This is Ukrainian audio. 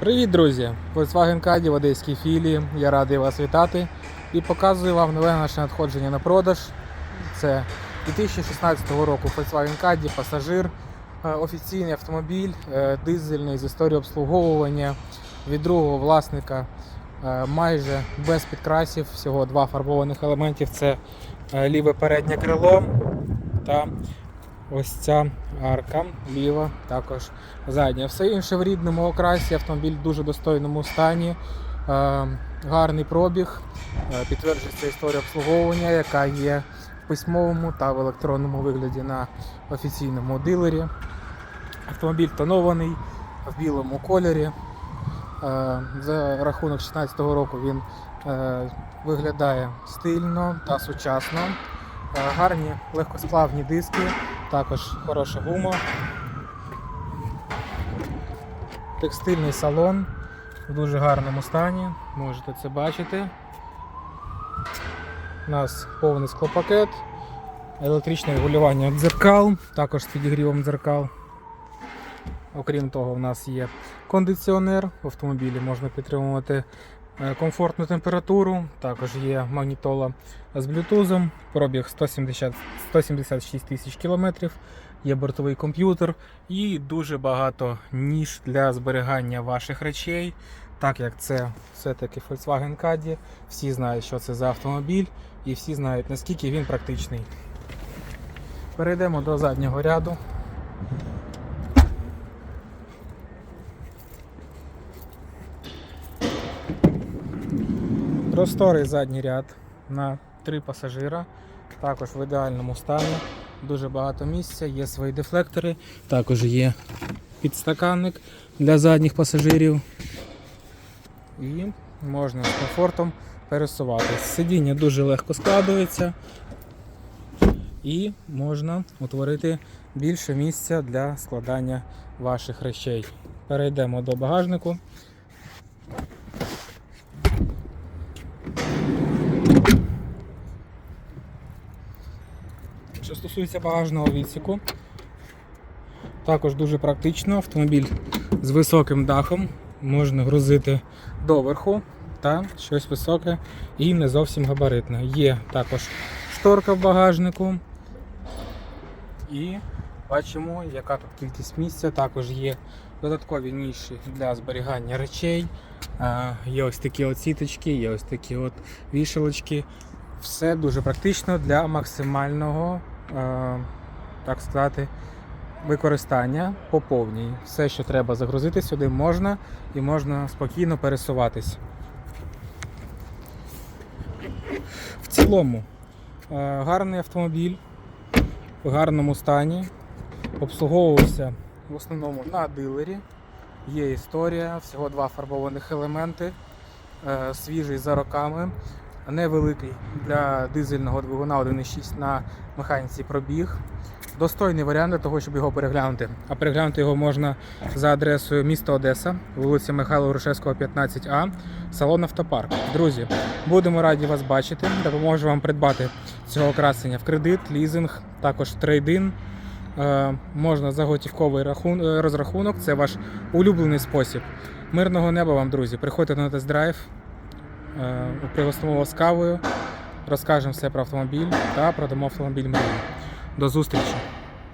Привіт, друзі! Volkswagen Caddy в Одеській філії. Я радий вас вітати і показую вам нове наше надходження на продаж. Це 2016 року Volkswagen Caddy, пасажир, е, офіційний автомобіль, е, дизельний з історією обслуговування від другого власника, е, майже без підкрасів, всього два фарбованих елементів. Це ліве переднє крило та ось ця арка ліва, також задня. Все інше в рідному окрасі, автомобіль в дуже достойному стані. Е, гарний пробіг, е, підтверджується історія обслуговування, яка є в письмовому та в електронному вигляді на офіційному дилері. Автомобіль тонований в білому кольорі. Е, За рахунок 2016 року він виглядає стильно та сучасно. Гарні легкосплавні диски, також хороша гума. Текстильний салон в дуже гарному стані, можете це бачити. У нас повний склопакет, електричне регулювання дзеркал, також з підігрівом дзеркал. Окрім того, у нас є кондиціонер. В автомобілі можна підтримувати комфортну температуру. Також є магнітола з блютузом, пробіг 170, 176 тисяч кілометрів, є бортовий комп'ютер і дуже багато ніж для зберігання ваших речей. Так як це все-таки Volkswagen Caddy, всі знають, що це за автомобіль, і всі знають, наскільки він практичний. Перейдемо до заднього ряду. Просторий задній ряд на три пасажира, також в ідеальному стані. Дуже багато місця, є свої дефлектори, також є підстаканник для задніх пасажирів. І можна з комфортом пересуватися. Сидіння дуже легко складується і можна утворити більше місця для складання ваших речей. Перейдемо до багажнику. Що стосується багажного відсіку, також дуже практично. Автомобіль з високим дахом можна грузити доверху та щось високе і не зовсім габаритне. Є також шторка в багажнику. І бачимо, яка тут кількість місця. Також є додаткові ніші для зберігання речей. Є ось такі от сіточки, є ось такі от вішалочки. Все дуже практично для максимального, так сказати, використання по повній. Все, що треба загрузити сюди, можна і можна спокійно пересуватись. В цілому е, гарний автомобіль в гарному стані. Обслуговувався в основному на дилері. Є історія, всього два фарбованих елементи, е, свіжий за роками, невеликий для дизельного двигуна 1.6 на механіці пробіг. Достойний варіант для того, щоб його переглянути. А переглянути його можна за адресою міста Одеса, вулиця Михайла Грушевського, 15А, салон Автопарк. Друзі, будемо раді вас бачити. Допоможу вам придбати цього красення в кредит, лізинг, також трейдин. Е, можна за готівковий е, розрахунок, це ваш улюблений спосіб. Мирного неба вам, друзі. Приходьте на тест-драйв, пригостимо вас кавою, розкажемо все про автомобіль та продамо автомобіль мрії. До зустрічі!